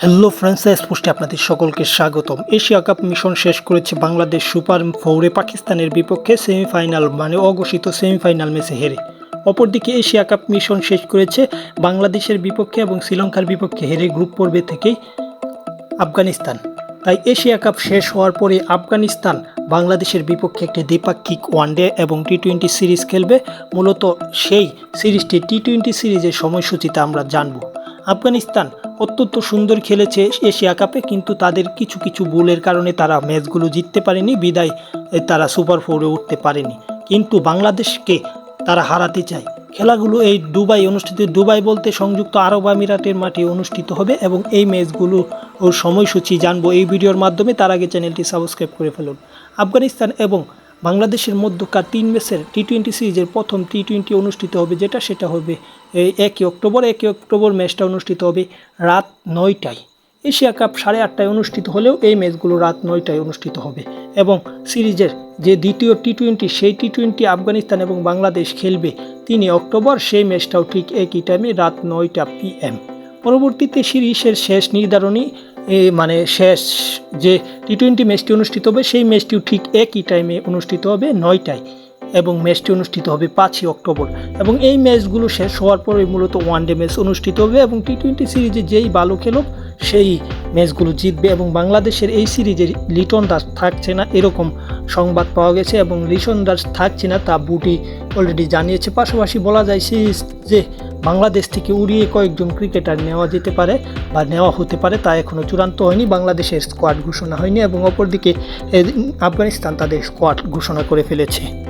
Hello ফ্রান্সাইজ স্পোর্টে আপনাদের সকলকে স্বাগতম। এশিয়া কাপ মিশন শেষ করেছে বাংলাদেশ সুপার ফোরে। পাকিস্তানের বিপক্ষে সেমিফাইনাল মানে অঘোষিত সেমিফাইনাল ম্যাচে হেরে। অপরদিকে এশিয়া কাপ মিশন শেষ করেছে বাংলাদেশের বিপক্ষে এবং শ্রীলঙ্কার বিপক্ষে হেরে গ্রুপ পর্বে থেকেই আফগানিস্তান। তাই এশিয়া কাপ শেষ হওয়ার পরে আফগানিস্তান বাংলাদেশের বিপক্ষে একটি দ্বিপাক্ষিক ওয়ানডে এবং টি টোয়েন্টি সিরিজ খেলবে। মূলত সেই সিরিজটি টি টোয়েন্টি সিরিজের সময়সূচিতে আমরা জানব। আফগানিস্তান অত্যন্ত সুন্দর খেলেছে এশিয়া কাপে, কিন্তু তাদের কিছু কিছু ভুলের কারণে তারা ম্যাচগুলো জিততে পারেনি, বিদায় তারা সুপার ফোরে উঠতে পারেনি। কিন্তু বাংলাদেশকে তারা হারাতে চায়। খেলাগুলো এই দুবাই অনুষ্ঠিত, দুবাই বলতে সংযুক্ত আরব আমিরাতের মাঠে অনুষ্ঠিত হবে এবং এই ম্যাচগুলো ওর সময়সূচি জানব এই ভিডিওর মাধ্যমে। তার আগে চ্যানেলটি সাবস্ক্রাইব করে ফেলুন। আফগানিস্তান এবং বাংলাদেশের মধ্যকার তিন ম্যাচের টি টোয়েন্টি সিরিজের প্রথম টি টোয়েন্টি অনুষ্ঠিত হবে, যেটা সেটা হবে এই একই অক্টোবর একই অক্টোবর ম্যাচটা অনুষ্ঠিত হবে রাত নয়টায়। এশিয়া কাপ সাড়ে আটটায় অনুষ্ঠিত হলেও এই ম্যাচগুলো রাত নয়টায় অনুষ্ঠিত হবে এবং সিরিজের যে দ্বিতীয় টি টোয়েন্টি সেই টি টোয়েন্টি আফগানিস্তান এবং বাংলাদেশ খেলবে তিনি অক্টোবর, সেই ম্যাচটাও ঠিক একই টাইমে রাত নয়টা পিএম পরবর্তীতে সিরিজের শেষ নির্ধারণী মানে শেষ যে টি টোয়েন্টি ম্যাচটি অনুষ্ঠিত হবে, সেই ম্যাচটিও ঠিক একই টাইমে অনুষ্ঠিত হবে, নয়টায়। এবং ম্যাচটি অনুষ্ঠিত হবে পাঁচই অক্টোবর। এবং এই ম্যাচগুলো শেষ হওয়ার পরে মূলত ওয়ান ডে ম্যাচ অনুষ্ঠিত হবে এবং টি টোয়েন্টি সিরিজে যেই ভালো খেলুক, সেই ম্যাচগুলো জিতবে এবং বাংলাদেশের এই সিরিজে লিটন দাস থাকছে না এরকম সংবাদ পাওয়া গেছে এবং লিটন দাস থাকছে না তা বুটি অলরেডি জানিয়েছে। পাশাপাশি বলা যায় সিরিজ যে বাংলাদেশ থেকে উড়িয়ে কয়েকজন ক্রিকেটার নেওয়া যেতে পারে বা নেওয়া হতে পারে তা এখনও চূড়ান্ত হয়নি। বাংলাদেশের স্কোয়াড ঘোষণা হয়নি এবং অপরদিকে আফগানিস্তান তাদের স্কোয়াড ঘোষণা করে ফেলেছে।